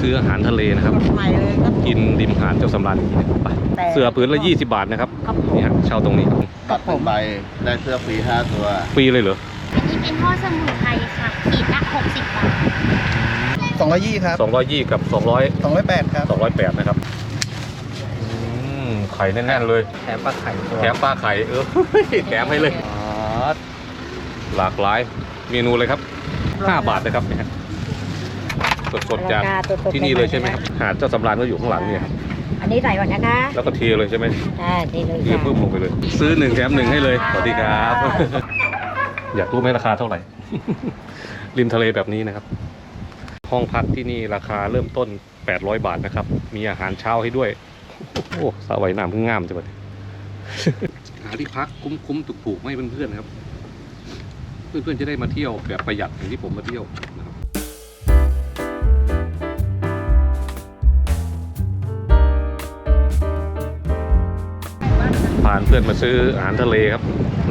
ซื้ออาหารทะเลนะครับ ใหม่เลยครับ กินริมหาดเจ้าสำราญอีกทีหนึงไปแต่ เสือผืนละ 20 บาทนะครับครับผม นี่ฮะเช่าตรงนี้ครับกลับเป็นใบได้เสื้อฟรีห้าตัว ฟรีเลยเหรออันนี้เป็นห่อสมุนไพรค่ะขีดละ60 บาท สองร้อยยี่ครับ220 กับ 200 สองร้อยแปดครับ 208 นะครับอืมไข่แน่นๆเลย แถมปลาไข่ตัวแถมปลาไข่เออ แถมให้เลยหลากหลายเมนูเลยครับ 5 บาทนะครับเนี่ยฮะ สดๆจากราคาสดๆที่นี่เลยใช่ไหมครับหาดเจ้าสำราญก็อยู่ข้างหลังเนี่ยครับอันนี้ใส่ก่อนนะคะ แล้วก็เทเลยใช่ไหมอ่าดีเลยเทค่ะปุ๊บลงไปเลย ซื้อหนึ่งแถมหนึ่งให้เลยสวัสดีครับ อยากรู้ไหมราคาเท่าไหร่ ริมทะเลแบบนี้นะครับ ห้องพักที่นี่ราคาเริ่มต้น 800 บาทนะครับ มีอาหารเช้าให้ด้วย โอ้สระว่ายน้ำเพิ่งงามจังเลยหาที่พักคุ้มๆถูกๆให้เพื่อนๆครับ เพื่อนๆจะได้มาเที่ยวแบบประหยัดอย่างที่ผมมาเที่ยว เพื่อนมาซื้ออาหารทะเลครับ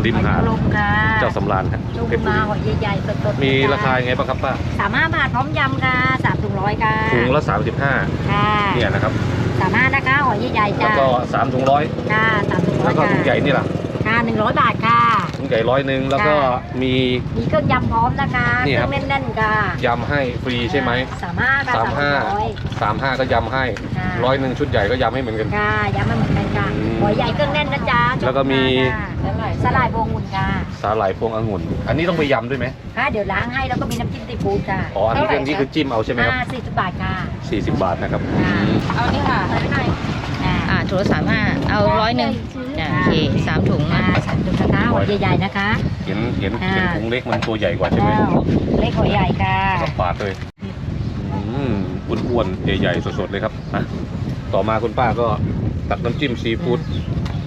ริมหาดลมค่ะเจ้าสำราญครับลูกเพชรบุมารีหอยใหญ่ๆสดๆมีราคายังไงบ้างครับป้าสามห้าบาทพร้อมยำค่ะสามถุงร้อยค่ะถุงละ35ค่ะเนี่ยนะครับสามห้านะคะหอยใหญ่ๆแล้วจ้าก็3ถุงร้อยค่ะสามถุงร้อแล้ยวก็ค่ะถุงใหญ่นี่ล่ะค่ะหนึ่งร้อยบาทค่ะถุง ใหญ่ร้อยหนึ่งแล้วก็มี มีเครื่องยำพร้อมนะคะนี่เคครัรื่บ องแน่นๆค่ะยำให้ฟรีใช่ไหมสามห้าค่ะสามห้าร้อยสามห้าก็ยำให้ค่ะร้อยหนึ่งชุดใหญ่ก็ยำให้เหมือนกัน ค่ะยำมันเหมือนกันค่ะอืมหอยใหญ่เครื่องแน่นนะจ๊ะแล้วก็มีค่ะสลายพวงหุ่นค่ะสาหร่ายพวงองุ่น อันนี้ต้องไปยำด้วยไหมค่ะเดี๋ยวล้างให้แล้วก็มีน้ำจิ้มซีฟู้ดค่ะอ๋ออันนี้เรื่องนี้คือจิ้มเอาใช่ไหมครับอ่าสี่สิบบาทค่ะ40 บาทนะครับ ค่ะเอานี่ค่ะอ่าอ่าถุงละสามห้าเอาร้อยหนึ่งอ่า โอเคสามถุงอ่านะสามถุงนะคะหอยใหญ่ๆนะคะเห็นเห็นอ่าเห็นถุงเล็กมันตัวใหญ่กว่าใช่ไหมอ้าวเล็กหอยใหญ่ค่ะ กับปาดเลยอืมอ้วนๆใหญ่ๆสดๆเลยครับอะต่อมาคุณป้าก็ตักน้ำจิ้มซีฟู้ด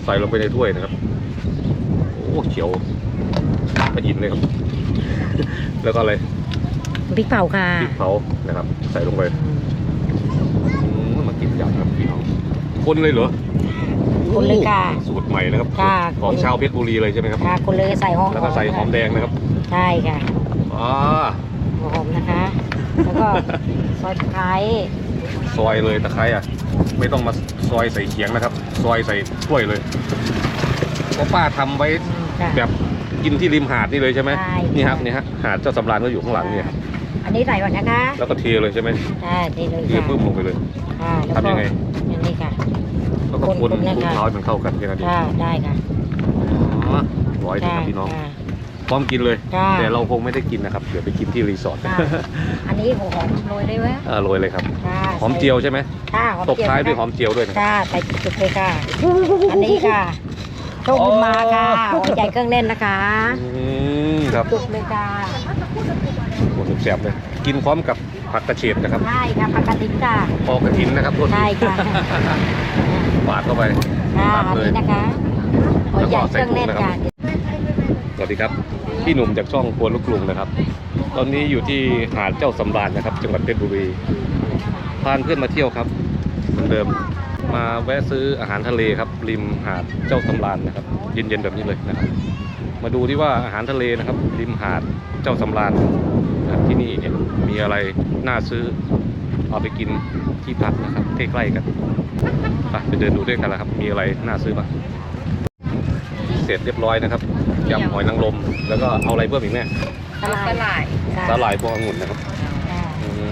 ใส่ลงไปในถ้วยนะครับโอ้เขียวกระยินเลยครับ แล้วก็อะไรพริกเผาค่ะพริกเผานะครับ ใส่ลงไปอืมมากินยำครับพี่น้องคนเลยเหรอ คนเลยค่ะ สูตรใหม่นะครับค่ะ ของชาวเพชรบุรีเลยใช่ไหมครับค่ะคนเลยใส่หอมแล้วก็ใส่หอมแดงนะครับใช่ค่ะอ๋อหัวหอมนะคะ แล้วก็ซอยตะไคร้ซอยเลยตะไคร้อะ ไม่ต้องมาซอยใส่เขียงนะครับ ซอยใส่ถ้วยเลยเพราะป้าทำไว้ค่ะ แบบกินที่ริมหาดนี่เลยใช่ไหมใช่ นี่ครับนี่ฮะหาดเจ้าสำราญก็อยู่ข้างหลังเนี่ยครับอันนี้ใส่ก่อนนะคะแล้วก็เทเลยใช่ไหมใช่ดีเลยเทค่ะปุ๊บลงไปเลย ค่ะแล้วทำก็ยังไงอย่างนี้ค่ะ แล้วก็คนคนๆนะคลุกคะเคล้าให้มันเข้ากันแค่นั้นเองค่ะได้ค่ะอ๋อร้อยหนึงครับพี่น้อง ค่ะ พร้อมกินเลยค่ะแต่เราคงไม่ได้กินนะครับ เดี๋ยวไปกินที่รีสอร์ทค่ะอันนี้หัวหอมโรยได้ไหมเออโรยเลยครับ ค่ะหอมเจียวใช่ไหมค่ะหอมตบเจียวท้ายด้วยนะคะหอมเจียวด้วยนะค่ะใส่จุกเลยค่ะ อันนี้ค่ะโชคบุญมาค่ะอ๋อหัวใจเครื่องเล่นนะคะอืมครับจุกเลยค่ะโอ้โหแซ่บเลย กินพร้อมกับผักกระเฉดนะครับใช่ค่ะผักกาดถิ่นค่ะพอกระถินนะครับทุกใช่ค่ะ ปาดเข้าไปค่ะตักอันเลยนี้นะคะหัวใจเครื่องเล่นค่ะสวัสดีครับ พี่หนุ่มจากช่องครัวลูกกรุงนะครับ ตอนนี้อยู่ที่หาดเจ้าสำราญนะครับ จังหวัดเพชรบุรีพาเพื่อนมาเที่ยวครับเหมือนเดิมมาแวะซื้ออาหารทะเลครับ ริมหาดเจ้าสำราญนะครับ เย็นๆแบบนี้เลยนะครับ มาดูที่ว่าอาหารทะเลนะครับ ริมหาดเจ้าสำราญนะครับที่นี่เนี่ยมีอะไรน่าซื้อเอาไปกินที่พักนะครับใกล้ๆกัน ไปไปเดินดูด้วยกันแล้วครับ มีอะไรน่าซื้อบ้างเสร็จเรียบร้อยนะครับยำหอยนางรมแล้วก็เอาอะไรเพิ่มอีกแม่สลายสลายค่ะสาหร่ายพวงองุ่นนะครับค่ะอืม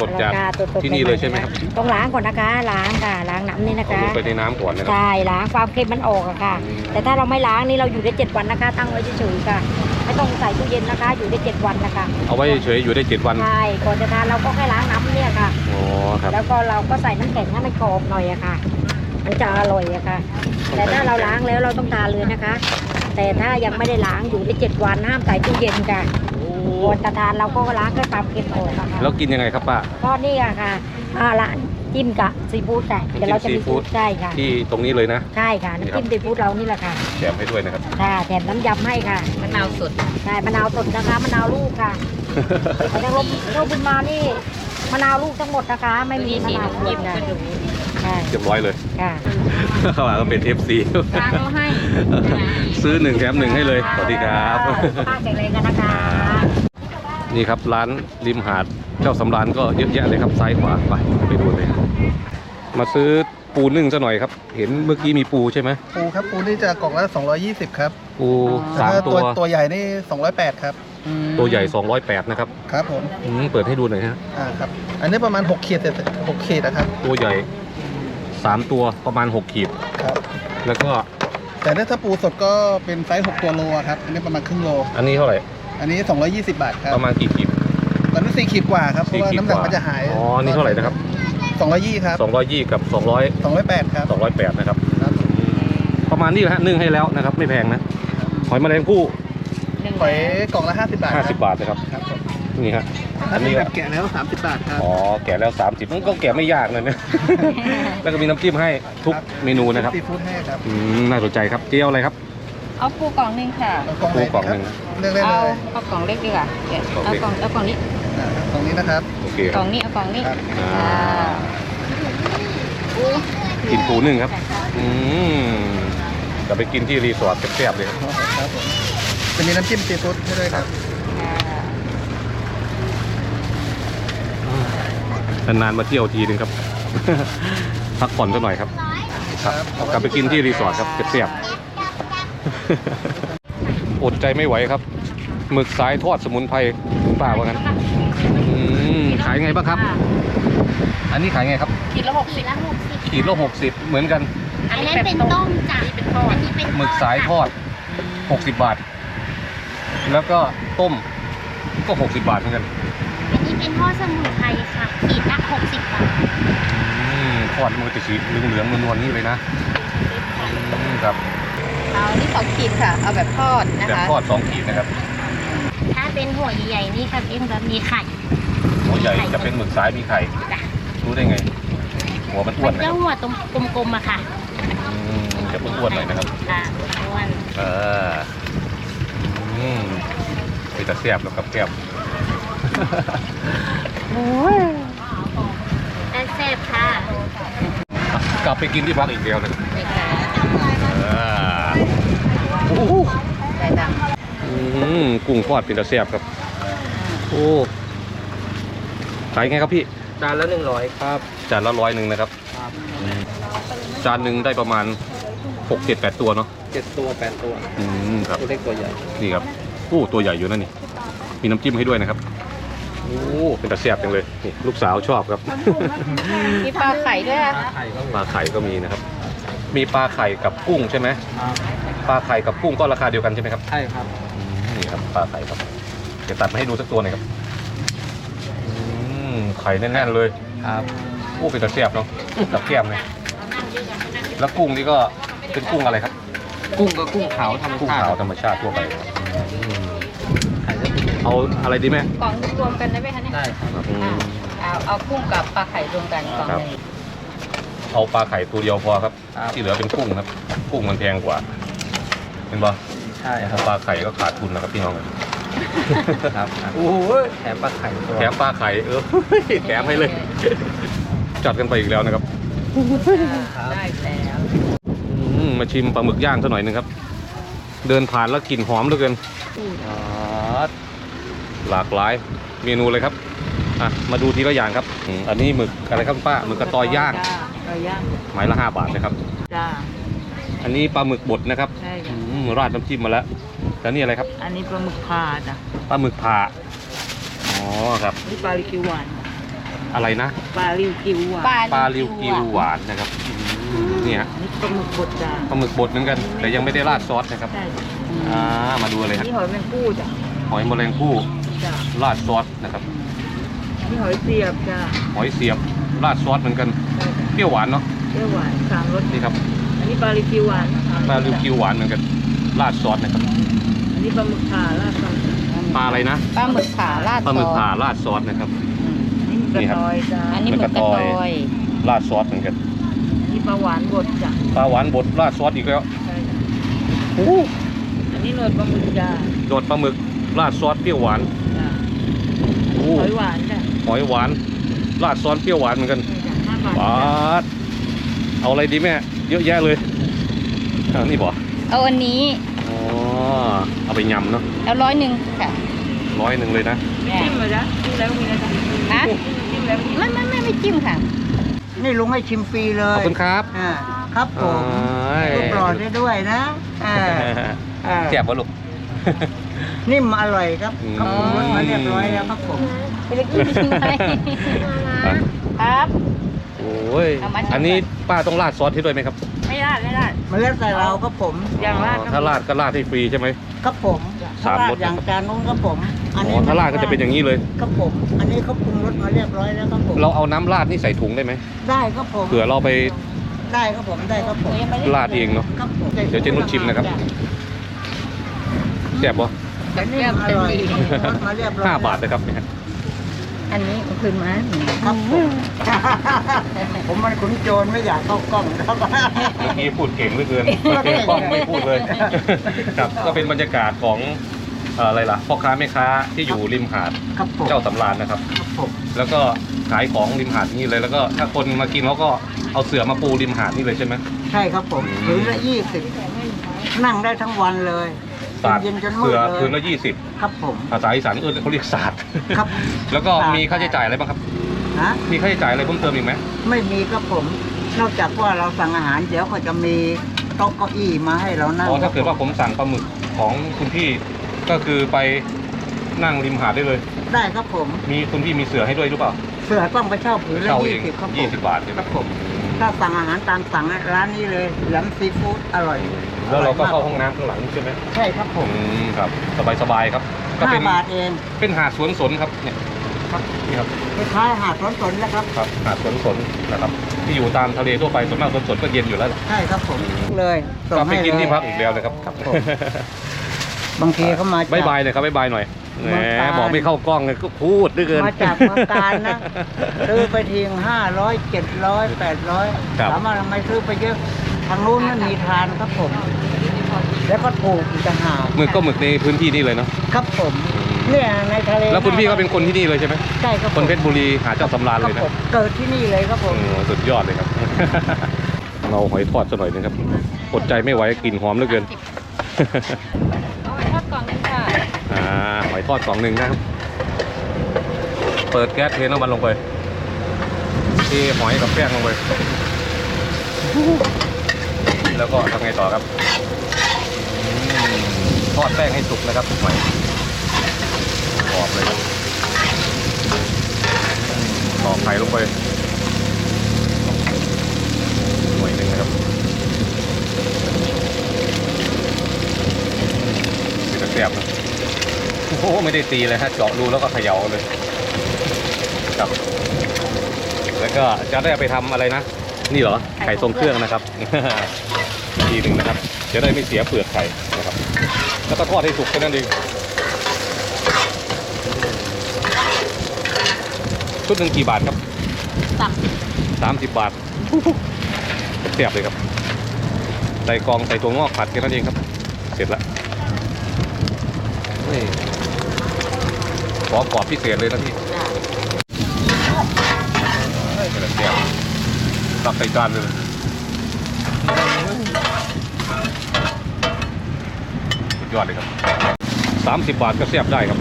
สดๆจากค่ะสดๆที่นี่เลยใช่ไหมครับต้องล้างก่อนนะคะ ล้างค่ะ ล้างน้ำนี่นะเอาคะลงไปในน้ำก่อนนะครับใช่ล้างความเค็มมันออกอะค่ะอืมแต่ถ้าเราไม่ล้างนี่เราอยู่ได้เจ็ดวันนะคะ ตั้งไว้เฉยๆค่ะไม่ต้องใส่ตู้เย็นนะคะ อยู่ได้เจ็ดวันนะคะเอาไว้เฉยๆอยู่ได้เจ็ดวันใช่ก่อนจะทานเราก็แค่ล้างน้ำเนี่ยค่ะ อ๋อครับแล้วก็เราก็ใส่น้ำแข็งให้มันกรอบหน่อยอะค่ะ มันจะอร่อยอะค่ะ แต่ถ้าเราล้างแล้วเราต้องทานเลยนะคะ แต่ถ้ายังไม่ได้ล้างอยู่ได้เจ็ดวันห้ามใส่ตู้เย็นค่ะก่อนจะทานเราก็ล้างด้วยความเค็มออกอะค่ะแล้วกินยังไงครับป้า ก็นี่อะค่ะอ่าละ จิ้มกับซีฟู้ดค่ะเดี๋ยวเราจะมีจิ้มซีฟู้ด ใช่ค่ะ ที่ตรงนี้เลยนะ ใช่ค่ะนี่น้ำครับ จิ้มซีฟู้ดเรานี่แหละค่ะแถมให้ด้วยนะครับ ค่ะแถมน้ำยำให้ค่ะมะนาวสดใช่มะนาวสดนะคะมะนาวลูกค่ะแต่ถ้าลบลบบุญมานี่มะนาวลูกทั้งหมดนะคะ ไม่มีมะนาวสดค่ะใช่เรียบร้อยเลย ค่ะเข้ามาก็เป็น FC ล้างเอาให้ ซื้อหนึ่งแถมหนึ่งให้เลย สวัสดีครับ ป้าแข็งแรงกันนะคะ นนี่ครับร้านริมหาดเจ้าสำราญก็เยอะแยะเลยครับซ้ายขวาไปไปดูเลย มาซื้อปูนึ่งซะหน่อยครับ เห็นเมื่อกี้มีปูใช่ไหมปูครับปูนี่จะกล่องละ 220 ครับปูสามแล้วก็ตัวตัวใหญ่นี่ 208 ครับ ตัวใหญ่ 208 นะครับ ครับผมอืมเปิดให้ดูหน่อยฮะอ่าครับ อันนี้ประมาณ 6 ขีดเศษ6ขีดนะครับ ตัวใหญ่ 3 ตัวประมาณ 6 ขีดครับ แล้วก็แต่ถ้าปูสดก็เป็นไซส์ 6 ตัวโลอะครับ อันนี้ประมาณครึ่งโล อันนี้เท่าไหร่ อันนี้ 220 บาทครับประมาณกี่ขีด ตอนนี้4ขีดกว่าครับ เพราะว่าขีดน้ำหนักกว่ามันจะหายอ๋อ นี่เท่าไหร่นะครับ220ครับ220กับ200 208ครับ 208นะครับครับประมาณนี้แหละฮะนึ่งให้แล้วนะครับ ไม่แพงนะ หอยแมลงภู่หอยกล่องละ 50 บาทครั50 บาทนะครับ ครับผมนี่ฮะอัอันนนี้นี้แบบแกะแล้ว 30 บาทครับ อ๋อ แกะแล้ว 30มันก็แกะไม่ยากเลยนะ แล้วก็มีน้ำจิ้มให้ทุกครับ เมนูนะครับ ซีฟู้ดแห้งครับ อืมน่าสนใจครับเจียวอะไรครับ เอาปูกล่องหนึงค่ะเอากล่องไหนปูกล่องหนึ่งครับเลือกได้เอาเลยเอากล่องเล็กดีกว่าเดี๋ยวกล่องเอาเล็กกล่องเอากล่องนี้อ่าตรงนี้นะครับ โอเคคกล่รัอบ งนี้เอากล่องนี้ครับ อ่าอ่ากินปูนึ่งครับ อืมจะไปกินที่รีสอร์ทแซ่บๆเลยครับครับผมจะมีน้ำจิ้มซีฟู้ดให้ด้วยครับนานๆมาเที่ยวทีนึงครับ พักผ่อนสักหน่อยครับ ครับ เอากลับไปกินที่รีสอร์ทครับแซ่บๆ อดใจไม่ไหวครับหมึกสายทอดสมุนไพรคุณป้าว่างั้นอืมขายไงบ้างครับ อันนี้ขายไงครับ ขีดละหกขีดละหกสิบขีดละหกสิบเหมือนกัน อันนั้นเป็นต้มจ้ะอันนี้เป็นหมึกสายทอด60บาท แล้วก็ต้มก็60บาทเหมือนกัน อันนี้เป็นทอดสมุนไพรค่ะ ขีดละหกสิบบาทอืมทอดมันก็จะสีเหลืองๆนวลๆนี่เลยนะอืมครับ เอานี่สองขีดค่ะ เอาแบบทอดนะแบบคะ ทอดสองขีดนะครับถ้าเป็นหัวใหญ่ๆนี่ค่ะเป็นแบบมีไข่หัวใหญ่จะเป็นหมึกสายมีไข่จ้ะรู้ได้ไง หัวมันอ้วมันนนะจะหัวตรงกลมๆอะค่ะอืมจะอ้วนๆหน่อยนะครับค่ะอ้วนเอออืมไปแต่แซ่บแล้วกับแก้มแต่แซ่บค่ะ กลับไปกินที่พักอีกเดียวหนึงนี่ค่ะอ่า โอ้โหได้จ้ะอืมกุ้งทอดเป็นตะแซ่บครับ โอ้ขายไงครับพี่ จานละ100ครับ จานละร้อยหนึ่งนะครับอืมจานหนึ่งได้ประมาณหกเจ็ดแปดตัวเนาะ7ตัว8ตัว อืมครับ ตัวเล็กตัวใหญ่ นี่ครับโอ้ตัวใหญ่อยู่นั่นนี่ มีน้ำจิ้มให้ด้วยนะครับ โอ้เป็นตะแซ่บจังเลย นี่ลูกสาวชอบครับ มีปลาไข่ด้วยค่ะไข่ก็ปลาไข่ก็มีนะครับ มีปลาไข่กับกุ้งใช่ไหม ปลาไข่กับกุ้งก็ราคาเดียวกันใช่ไหมครับ ใช่ครับอืมนี่ครับปลาไข่ครับเดี๋ยวตัดมาให้ดูสักตัวหน่อยครับอืมไข่แน่นๆเลยครับโอ้เป็นตะแซ่บเนาะกับแก้มเลยแล้วกุ้งนี่ก็เป็นกุ้งอะไรครับ กุ้งก็กุ้งขาวธรรมกุ้งชาติขาวธรรมชาติทั่วไปครับอืมไข่ก็เอาอะไรดีแม่กล่องรวมกันได้ไหมคะเนี่ยได้ครับอืมเอาเอากุ้งกับปลาไข่รวมกันกล่องครับหนึ่งเอาปลาไข่ตัวเดียวพอครับ ครับ ที่เหลือเป็นกุ้งครับ กุ้งมันแพงกว่า เห็นปะใช่ครัถ้าบปลาไข่ก็ขาดทุนนะครับพี่น้องครับโอ้ยแถมปลาไข่ตัวแถมปลาไข่เออแถมให้เลย จัดกันไปอีกแล้วนะครับได้แล้วอืมมาชิมปลาหมึกย่างสักหน่อยหนึงครับ เดินผ่านแล้วกลิ่นหอมเหลือเกินอ๋อหลากหลายเมนูเลยครับอะมาดูทีละอย่างครับอืมอันนี้หมึกอะไรครับป้าหมึกกระตอยย่างจ้ตอยย่างไม้ละห้าบาทนะครับจ้าอันนี้ปลาหมึกบดนะครับใช่อืจ้ะม ราดน้ำจิ้มมาแล้วแล้วนี่อะไรครับอันนี้ปลาหมึกพาจ้ะปลาหมึกผ่าอ๋อครับ นี่ปลาลิวกิวหวานอะไรนะปลาลิวกิวหวานปลาริวกิวหวานนะครับอืมเนี่ยนี่ปลาหมึกบดจ้าปลาหมึกบดเหมือนกัน แต่ยังไม่ได้ราดซอสนะครับใช่จ้ะอ่ามาดูเลยครับนี่หอยแมงปูจ้ะหอยแมลงภู่จ้าราดซอสนะครับ นี่หอยเสียบจ้าหอยเสียบราดซอสเหมือนกันใช่จ้ะเปรี้ยวหวานเนาะเปรี้ยวหวานสามรสนี่ครับอันนี้ปลาลิวกิวหวานปลาริวกิวหวานเหมือนกัน ราดซอสนะครับ อันนี้ปลาหมึกผ่าราดซอสปลาอะไรนะปลาหมึกผ่าราดปลาหมึกผ่าราดซอสนะครับอันนี้หมึกกระตอยจ้าอันนี้หมึกกระตอย ราดซอสเหมือนกันอันนี้ปลาหวานบดจ้ะปลาหวานบดราดซอสอีกแล้วใช่จ้ะโอ้อันนี้หนวดปลาหมึกจ้าโดดปลาหมึกราดซอสเปรี้ยวหวานจ้ะโอ้หอยหวานจ้ะหอยหวานราดซอสเปรี้ยวหวานเหมือนกันใช่จ้ะห้าบาทปาดเอาอะไรดีแม่เยอะแยะเลยอันนี้บ่ เอาอันนี้ อ๋อ เอาไปยำเนาะเอาร้อยหนึ่งค่ะร้อยหนึ่งเลยนะจ้จิ้มเลยนะจิ้มแล้วมีนะจ๊ะจิ้มแล้วไม่ไม่ไม่ไม่จิ้มค่ะ นี่ลุงให้ชิมฟรีเลขอยบคุณครับอ่าครับผมเอ้ยรูปหล่อได้ด้วยนะอ่าอ่าแจ็บวะลูก นิ่มอร่อยครับอืม ครับผมมาเรียบร้อยแล้วครับผม ไปเลยกินไปครับ โอ้ย เอามา อันนี้ป้าต้องราดซอสให้ด้วยไหมครับ ไม่ได้ไม่ได้มาเลือกแต่เราครับผมอย่างราดอ๋อถ้าราดก็ราดให้ฟรีใช่ไหมครับผมสามรสถ้รดอย่างจานนู้นครับผมอ๋อถ้าราดก็จะเป็นอย่างนี้เลยครับผม อันนี้เขาปรุงรสมาเรียบร้อยแล้วครับผมเราเอาน้ำราดนี่ใส่ถุงได้ไหมได้ครับผมเผื่อเราไป ได้ครับผมได้ครับผมราดเองเนาะครับผมเดี๋ยวเจ๊นุชชิมนะครับ แซ่บปะแต่นี่มอร่อยรสมาเรียบร้อยห้าบาทนะครับเนี่ย อันนี้เอาคืนมาครับผมผมมันขุนโจรไม่อยากเข้ากล้องครับเมื่อกี้พูดเก่งเหลือเกินเมื่อกี้กล้องไม่พูดเลยครับก็เป็นบรรยากาศของเอ่ออะไรล่ะพ่อค้าแม่ค้าที่อยู่ริมหาดครับผมเจ้าสำราญนะครับครับผมแล้วก็ขายของริมหาดนี่เลยแล้วก็ถ้าคนมากินเขาก็เอาเสือมาปูริมหาดนี่เลยใช่ไหมใช่ครับผมผืนละยี่สิบนั่งได้ทั้งวันเลย ศาสตร์เย็นจนมืเสืดอเลคืนยละยี่สิบครับผม ภาษาอีสานเออเขาเรียกศาสตร์ครับแล้วก็มีค่าใช้จ่ายอะไรบ้างครับ ฮะมีค่าใช้จ่ายอะไรเพิ่มเติมอีกไหมไม่มีครับผม นอกจากว่าเราสั่งอาหารเดี๋ยวเขาจะมีโต๊ะเก้าอี้มาให้เรานั่งอ๋อถ้าเกิดว่าผมสั่งปลาหมึกของคุณพี่ก็คือไปนั่งริมหาดได้เลย ได้ครับผม มีคุณพี่มีเสือให้ด้วยหรือเปล่าเสือต้องไปเช่าผืนละเช่าเอยี่งสิบครับผมยี่สิบบาทใช่ไหมครับผม ถ้าสั่งอาหารตามสั่งร้านนี้เลยแหลมซีฟู้ดอร่อย แล้วเราก็เข้าร่ยมห้องน้ำข้างหลังใช่ไหมใช่ครับผมอืมครับสบายสบายๆครับ ก็ห้าเป็นบาทเองเป็นหาดสวนสนครับเนี่ยครับนี่ครับคล้ายๆหาดร้อนสนนะครับ ครับหาดสวนสนนะครับ ที่อยู่ตามทะเลทั่วไปส่วนมากสวนสนก็เย็นอยู่แล้วล่ะใช่ครับผมเลยส่งก็ไปให้กินที่เลยพักอีกแล้วนะครับครับผม บางทีเขามาจากบายบายหน่อยครับบายบายหน่อยแหมเมืองกาญบอกไม่เข้ากล้องเลยก็พูดด้วยเกิน มาจากเมืองการนะซื้อไปทีห้าร้อยเจ็ดร้อยแปดร้อยครับถามว่าทำไมซื้อไปเยอะ ทางนู้นไม่มีทานครับผม แล้วก็ถูกอีกต่างหากหมึกก็หมึกในพื้นที่นี่เลยเนาะ ครับผม เนี่ยในทะเลแล้วคุณพี่ก็เป็นคนที่นี่เลยใช่ไหมใช่ครับผมคนเพชรบุรีหาเจ้าสำราญคเลรับยนะผมเกิดที่นี่เลยครับผม โอ้สุดยอดเลยครับ เราหอยทอดสักหน่อยหนึงครับ อดใจไม่ไหวกลิ่นหอมเหลือเกิน เอาไปทอดก่อนนึงค่ะอ่าหอยทอดกล่องหนึ่งนะครับ เปิดแก๊สเทน้ำมันลงไปเทหอยกับแป้งลงไป แล้วก็ทำไงต่อครับอทอดแป้งให้สุกนะครับหอยกรอบเลยครับอืมตอกไข่ลงไปหน่วยหนึ่งนะครับสีแซ่บนะโอ้โหไม่ได้ตีเลยฮะเจาะรูแล้วก็เขย่าเลยครับ แล้วก็จะได้ไปทำอะไรนะ นี่เหรอ ไข่ทรงเครื่องนะครับ ทีหนึ่งนะครับ จะได้ไม่เสียเปลือกไข่นะครับ แล้วก็ทอดให้สุกแค่นั้นเองชุดหนึ่งกี่บาทครับสามสามสิบบาทเสียบเลยครับ ใส่กรองใส่ตัวงอกผัดแค่นั้นเองครับ เสร็จละนี่ขอกรอบพิเศษเลยนะพี่เฮ้ยเสียบตักใส่จานเลย สุดยอดเลยครับสามสิบบาทก็เสียบได้ครับ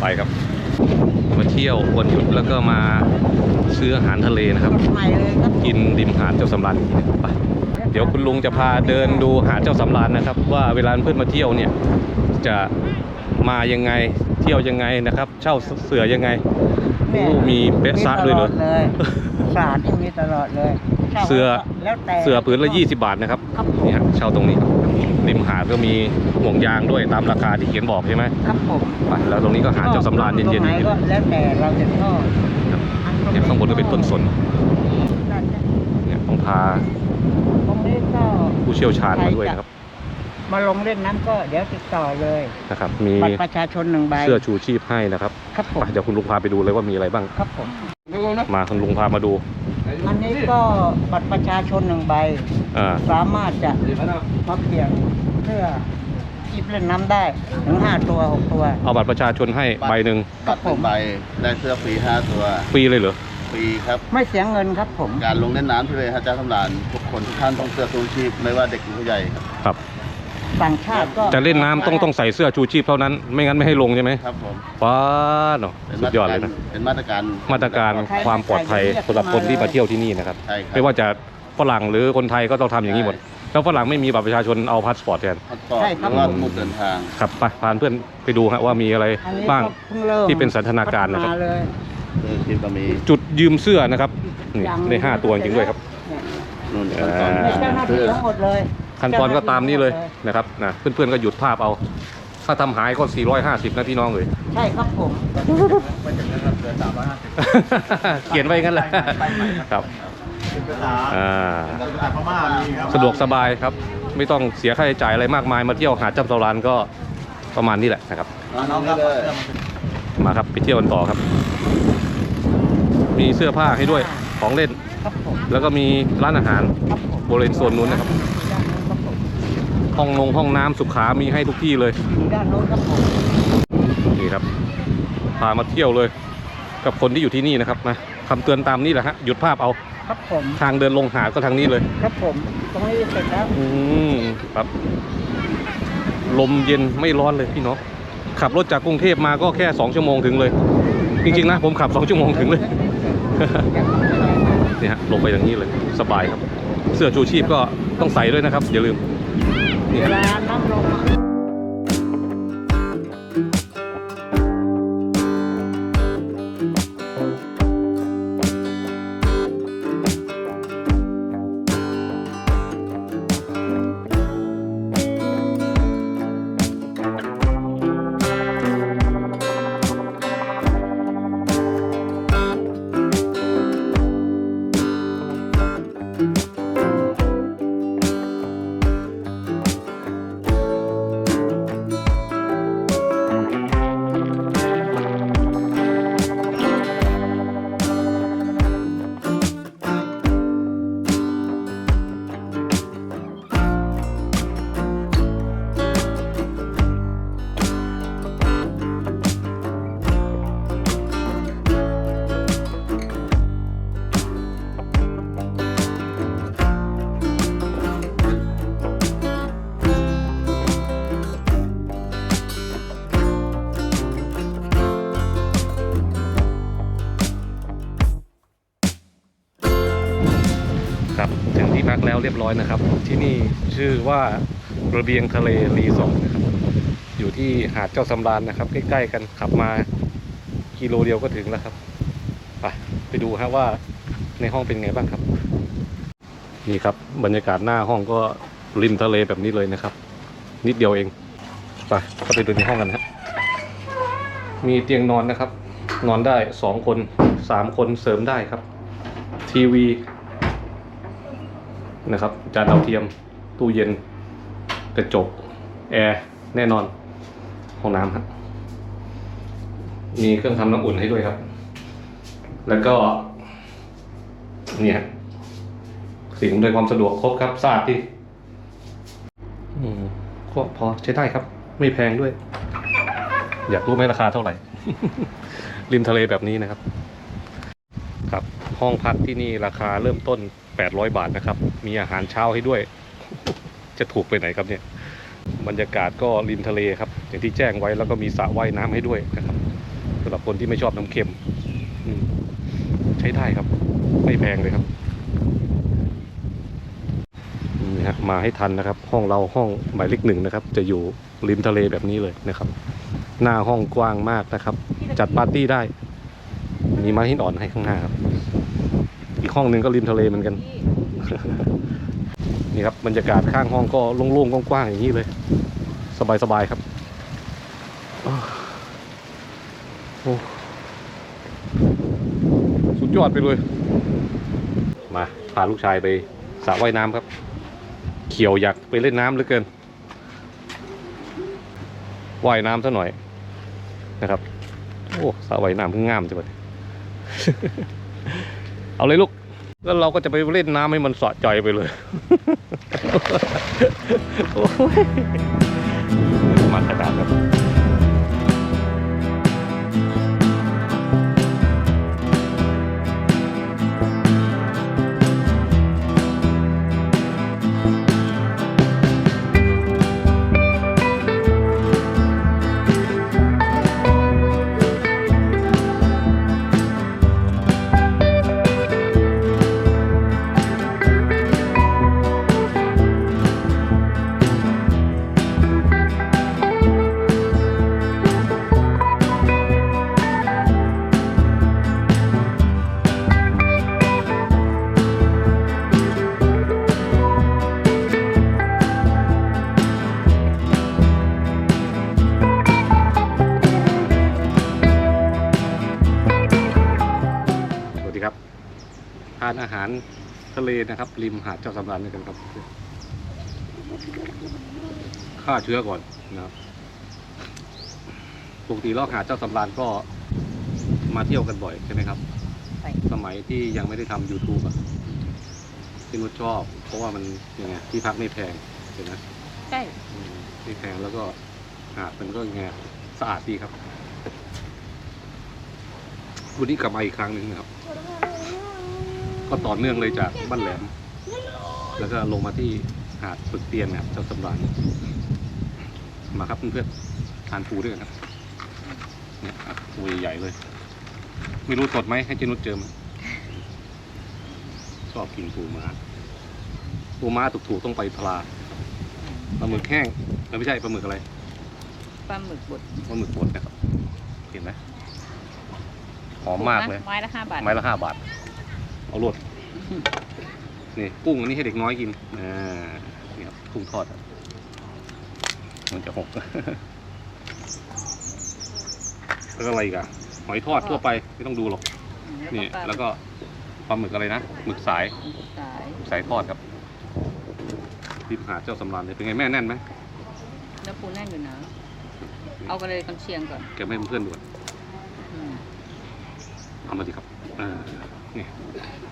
ไปครับ มาเที่ยววันหยุดแล้วก็มาซื้ออาหารทะเลนะครับใหม่เลยครับกินริมหาดเจ้าสำราญอีกทีหนึ่งไปเดี๋ยวคุณลุงจะพาเดินดูหาดเจ้าสำราญนะครับ ว่าเวลาเพื่อนมาเที่ยวเนี่ยจะมายังไงเที่ยวยังไงนะครับ เช่าเสือยังไงโอ้มีเป๊ะซะด้วยเหรอมีตลอเลยสาดที่มีตลอดเลยช่าเสือแล้วแต่เสือผืนละ 20 บาทนะครับครับผมนี่ฮะเช่าตรงนี้ครับ ริมหาดก็มีห่วงยางด้วยตามราคาที่เขียนบอกใช่ไหมครับผมไปแล้วตรงนี้ก็หาดเจ้าสำราญเย็นๆตรงไหนอยู่ก็แล้วแต่เราจะชอบครับเนี่ยข้างบนก็เป็นต้นสนเนี่ยต้องพาตรงนี้ก็ผู้เชี่ยวชาญมาด้วยนะครับมาลงเล่นน้ำก็เดี๋ยวติดต่อเลยนะครับ มีบัตรประชาชนหนึ่งใบเสื้อชูชีพให้นะครับครับผมไปเดี๋ยวคุณลุงพาไปดูเลยว่ามีอะไรบ้างครับผมมาคุณลุงพามาดู อันนี้ก็บัตรประชาชนหนึ่งใบ อ่า สามารถจะมาเปลี่ยนเสื้อจีบเล่นน้ำได้ถึงห้าตัวหกตัว เอาบัตรประชาชนให้ใบหนึ่งบัตรหนึ่งใบได้เสื้อฟรีห้าตัวฟรีเลยเหรอ ฟรีครับ ไม่เสียเงินครับผม การลงเล่นน้ำที่เลยฮะเจ้าทำลานทุกคนทุกท่านต้องเสื้อชูชีพไม่ว่าเด็กหรือผู้ใหญ่ครับครับ ต่างชาติก็จะเล่นน้ำต้องต้องใส่เสื้อชูชีพเท่านั้น ไม่งั้นไม่ให้ลงใช่ไหมครับผมป้าดเนาะเป็นสุมาดตรยอดกาเลรยนะ เป็นมาตรการมาตรการความปลอดภัยสำหรับคนที่มาเที่ยวที่นี่นะครับ ใช่ครับไม่ว่าจะ ฝรั่งหรือคนไทยก็ต้องทำอย่างนี้หมด แล้วฝรั่งไม่มีบัตรประชาชนเอาพาสปอร์ตแทนพาสปอร์ตหรือว่าสมุดเดินทาง ครับไปพาเพื่อนไปดูฮะว่ามีอะไรอันนี้บ้าง ก็เพิ่งริ่มที่เป็นสันทนาการนะครับ พัฒเลยคือทีมก็มีจุดยืมเสื้อนะครับนี่ยังในห้าตัวจริงๆด้วยครับ เนี่ยนู่นขั้นตอนอ่าเจ้าหน้าที่ทั้งหมดเลย ขั้นตอนก็ตามนี้เลยนะครับนะเพื่อนๆก็หยุดภาพเอา ถ้าทำหายก็ 450 นะพี่น้องเลย ใช่ครับผม เขียนไว้งั้นแหละครับ อ่าสะดวกสบายครับ ไม่ต้องเสียค่าใช้จ่ายอะไรมากมายมาเที่ยวหาดจำเซารานก็ประมาณนี้แหละนะครับ น้องครับมาครับไปเที่ยวกันต่อครับ มีเสื้อผ้าให้ด้วยของเล่น ครับผมแล้วก็มีร้านอาหารครับผมบริเวณโซนนู้นนะครับ ด้านโน้นครับผมห้องนงห้องน้ำสุขามีให้ทุกที่เลย อยู่ด้านโน้นครับผมนี่ครับพามาเที่ยวเลย กับคนที่อยู่ที่นี่นะครับนะ คำเตือนตามนี้แหละฮะหยุดภาพเอาครับผมทางเดินลงหาดก็ทางนี้เลย ครับผมตรงนี้เสร็จแล้วอืมครับ ลมเย็นไม่ร้อนเลยพี่น้องขับรถจากกรุงเทพมาก็แค่2ชั่วโมงถึงเลย จริงๆนะผมขับ2ชั่วโมงถึงเลยนี่ฮะลงไปอย่างนี้เลยสบายครับ เสื้อชูชีพก็ต้องใส่ด้วยนะครับ อย่าลืมนี่เวครับลาน้ำลง แล้วเรียบร้อยนะครับ ที่นี่ชื่อว่าระเบียงทะเลรีสอร์ทนะครับ อยู่ที่หาดเจ้าสำราญนะครับ ใกล้ๆกันขับมากิโลเดียวก็ถึงแล้วครับไปไปดูฮะว่าในห้องเป็นไงบ้างครับ นี่ครับบรรยากาศหน้าห้องก็ริมทะเลแบบนี้เลยนะครับ นิดเดียวเองไปเข้าไปดูในห้องกันครับมีเตียงนอนนะครับ นอนได้สองคนสามคนเสริมได้ครับ ทีวี นะครับ จานดาวเทียม ตู้เย็น กระจก แอร์ แน่นอน ห้องน้ำครับ มีเครื่องทำน้ำอุ่นให้ด้วยครับ แล้วก็ เนี่ยสิ่งอำนวยความสะดวกครบครับสะอาดดีอืมก็พอใช้ได้ครับ ไม่แพงด้วย อยากรู้ไหมราคาเท่าไหร่ ริมทะเลแบบนี้นะครับ ห้องพักที่นี่ราคาเริ่มต้น 800 บาทนะครับ มีอาหารเช้าให้ด้วย จะถูกไปไหนครับเนี่ย บรรยากาศก็ริมทะเลครับ อย่างที่แจ้งไว้แล้วก็มีสระว่ายน้ำให้ด้วยนะครับสำหรับคนที่ไม่ชอบน้ำเค็ม ใช้ได้ครับ ไม่แพงเลยครับนี่ฮะมาให้ทันนะครับ ห้องเราห้องหมายเลขหนึ่งนะครับ จะอยู่ริมทะเลแบบนี้เลยนะครับ หน้าห้องกว้างมากนะครับ จัดปาร์ตี้ได้ มีไม้หินอ่อนให้ข้างหน้าครับ ห้องหนึ่งก็ริมทะเลเหมือนกัน นี่ครับบรรยากาศข้างห้องก็โล่งๆกว้างๆอย่างนี้เลย สบายๆครับอ้โอ้สุดยอดไปเลย มาพาลูกชายไปสระว่ายน้ำครับ เขียวอยากไปเล่นน้ำเหลือเกินว่ายน้ำซะหน่อยนะครับ โอ้สระว่ายน้ำเพิ่งงามจังเลยเอาเลยลูก แล้วเราก็จะไปเล่นน้ำให้มันสะใจไปเลยโอ้ยมาขนาดครับ นะครับ ริมหาดเจ้าสำราญด้วยกันครับฆ่าเชื้อก่อนนะครับปกติรอบหาดเจ้าสำราญก็มาเที่ยวกันบ่อยใช่ไหมครับใช่สมัยที่ยังไม่ได้ทำ YouTube อะที่นุชชอบ เพราะว่ามันยังไงที่พักไม่แพงเห็นไหมใช่อืมไม่แพงแล้วก็หาดมันก็ยังไงสะอาดดีครับ วันนี้กลับมาอีกครั้งหนึ่งนะครับ ก็ต่อเนื่องเลยจากบ้านแหลม แล้วก็ลงมาที่หาดปึกเตียนนะครับเจ้าสำราญมาครับเพื่อนๆทานปูด้วยกันครับเนี่ยอะปูใหญ่ๆเลย ไม่รู้สดไหมให้เจนุชเจิมชอบกินปูม้าปูม้าถูกๆต้องไปพลาปลาหมึกแห้งเอ้ยไม่ใช่ปลาหมึกอะไรปลาหมึกบดปลาหมึกบดนะครับเห็นไหมหอมมากเลย ไม้ละห้าบาท ไม้ละห้าบาท เอารวดนี่กุ้งอันนี้ให้เด็กน้อยกินอ่านี่ครับกุ้งทอดครับมันจะหกแล้วก็อะไรอีกอะหอยทอดทั่วไปไม่ต้องดูหรอกนี่แล้วก็ปลาหมึกอะไรนะหมึกสายสายหมึกสายทอดครับริมหาดเจ้าสำราญเลยเป็นไงแม่แน่นไหมแล้วปูแน่นอยู่นะเอากันเลยกันเชียงก่อนแกไม่ให้เพื่อนๆดูก่อนอืมเอามาสิครับอ่านี่กันเ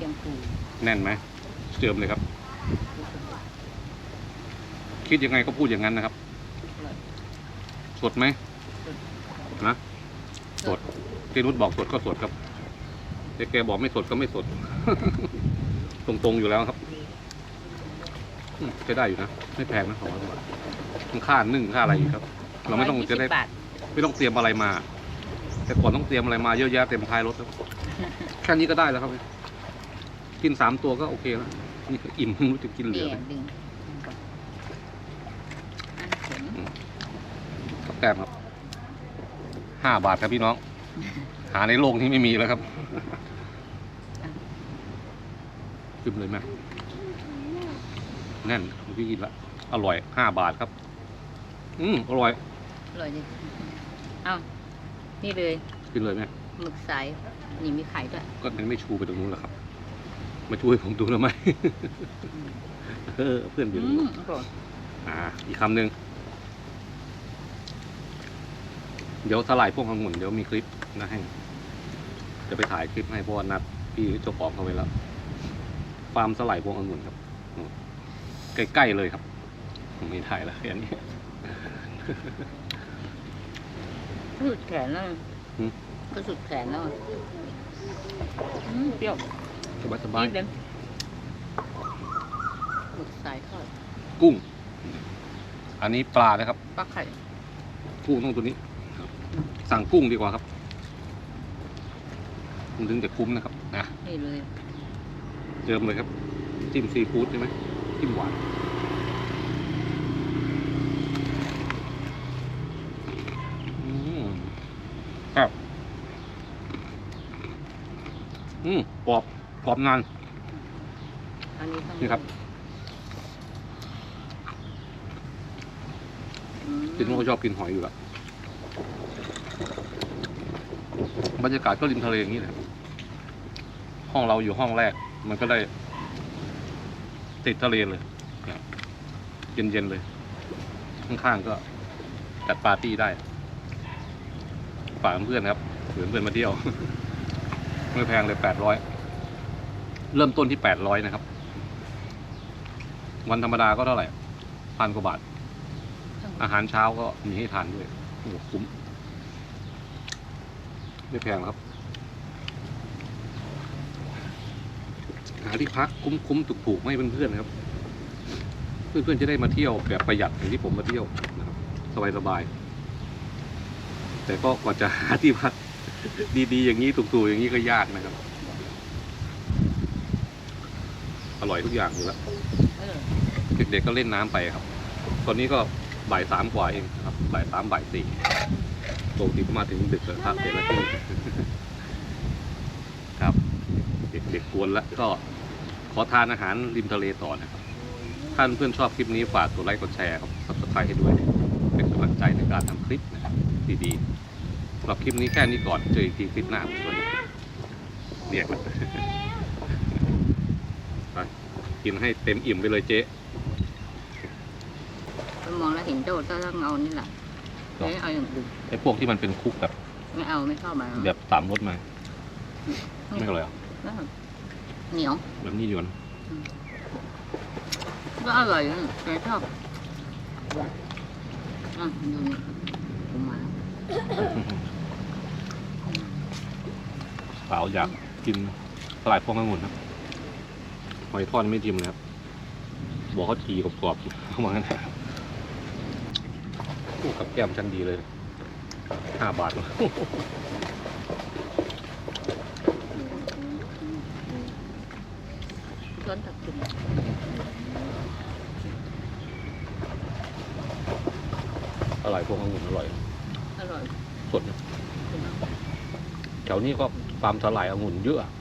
ชียงปูแน่นไหมเจิมเลยครับ คิดยังไงก็พูดอย่างนั้นนะครับ สดไหมนะสดที่นุชบอกสดก็สดครับแต่แกบอกไม่สดก็ไม่สด ตรงๆอยู่แล้วครับอืมใช้ได้อยู่นะ ไม่แพงนะสองร้อยบาทมันค่านึ่งค่าอะไรอีกครับ เราไม่ต้องจะได้120บาทไม่ต้องเตรียมอะไรมา แต่ก่อนต้องเตรียมอะไรมาเยอะแยะเต็มท้ายรถครับ แค่นี้ก็ได้แล้วครับ กินสามตัวก็โอเคแล้วนี่ก็อิ่มไม่รู้จะกินเหลือไหมดึงก่อนอันเข็มกับแก้มครับห้าบาทครับพี่น้อง หาในโลกนี้ไม่มีแล้วครับขึ้นเลยแม่แน่นพี่กินละอร่อยห้าบาทครับ อืมอร่อยอร่อยดิเอานี่เลยกินเลยแม่หมึกสายนี่มีไข่ด้วย ก็มันไม่ชูไปตรงนู้นหรอกครับ มาช่วยผมดูทำไมเออเพื่อนอยู่อืตรงนู้มนอร่อยอ่า อีกคำหนึ่งเดี๋ยวสลายพวกองุ่นเดี๋ยวมีคลิปนะให้ จะไปถ่ายคลิปให้เพราะว่านัดพี่เจ้าของเขาไว้แล้วฟาร์มสลายพวงองุ่นครับอืมใกล้ๆเลยครับไม่ถ่ายแล้วอันนี้สุดแขนแล้วหืมก็สุดแขนแล้วอืมเปรี้ยว สบายสบายนิดเดียวหมึกสายทอดๆกุ้ง อันนี้ปลานะครับ ปลาไข่กุ้งต้องตัวนี้ครับสั่งกุ้งดีกว่าครับมันถึงจะคุ้มนะครับนะนี่เลยเจิมเลยครับ จิ้มซีฟู้ดใช่ไหมจิ้มหวานอืมครับอืมกรอบ กรอบนานอันนี้ต้องนี่ครับอืมจินก็ชอบกินหอยอยู่แล้วบรรยากาศก็ริมทะเลอย่างนี้แหละห้องเราอยู่ห้องแรก มันก็ได้ ติดทะเลเลยนะครับเย็นๆเลย ข้างๆก็จัดปาร์ตี้ได้ ฝากเพื่อนครับเผื่อเพื่อนมาเที่ยว ไม่แพงเลยแปดร้อย เริ่มต้นที่แปดร้อยนะครับ วันธรรมดาก็เท่าไหร่พันกว่าบาท อาหารเช้าก็มีให้ทานด้วยโอ้โหคุ้มไม่แพงครับ หาที่พักคุ้มๆถูกๆไม่เพื่อนๆครับ เพื่อนๆจะได้มาเที่ยวแบบประหยัดอย่างที่ผมมาเที่ยวนะครับสบายๆแต่ก็กว่าจะหาที่พักดีๆ อย่างนี้ถูกๆอย่างนี้ก็ยากนะครับ อร่อยทุกอย่างอยู่แล้วเออเด็กๆก็เล่นน้ำไปครับ ตอนนี้ก็บ่ายสามกว่าเองครับบ่ายสามบ่ายสี่ปกติก็มาถึงดึกแล้วครับเด็กละที่ครับ เด็กๆกวนแล้วก็ขอทานอาหารริมทะเลต่อนะครับ ท่านเพื่อนชอบคลิปนี้ฝากกดไลค์กดแชร์ครับซับสไครต์ให้ด้วย เป็นกำลังใจในการทำคลิปนะครับดีๆสำหรับคลิปนี้แค่นี้ก่อนเจออีกทีคลิปหน้าสวัสดีครับเรียกแล้วไป กินให้เต็มอิ่มไปเลยเจ๊ไปมองแล้วเห็นโดดก็ต้องเอานี่แหละหรอไม่เอาอย่างอื่นไอ้พวกที่มันเป็นคุกแบบ ไม่เอาไม่ชอบมาแบบสามรสมา ไม่อร่อยเหรอแล้วเหนียวแบบนี้ดีกว่านะก็อร่อยนะแต่ชอบอะดูนี่ผมมาสาวอยากกินสลายพวงองุ่นครับ หอยทอดไม่จิ้มเลยครับ บอกเขาทีกรอบๆเข้ามางั้นคู่กับแก้มชั้นดีเลยห้าบาทร้อนตักกินสลายพวงองุ่นอร่อย อร่อย สดนะแถวนี้ก็ฟาร์มสลายองุ่นเยอะอืมกินแบบ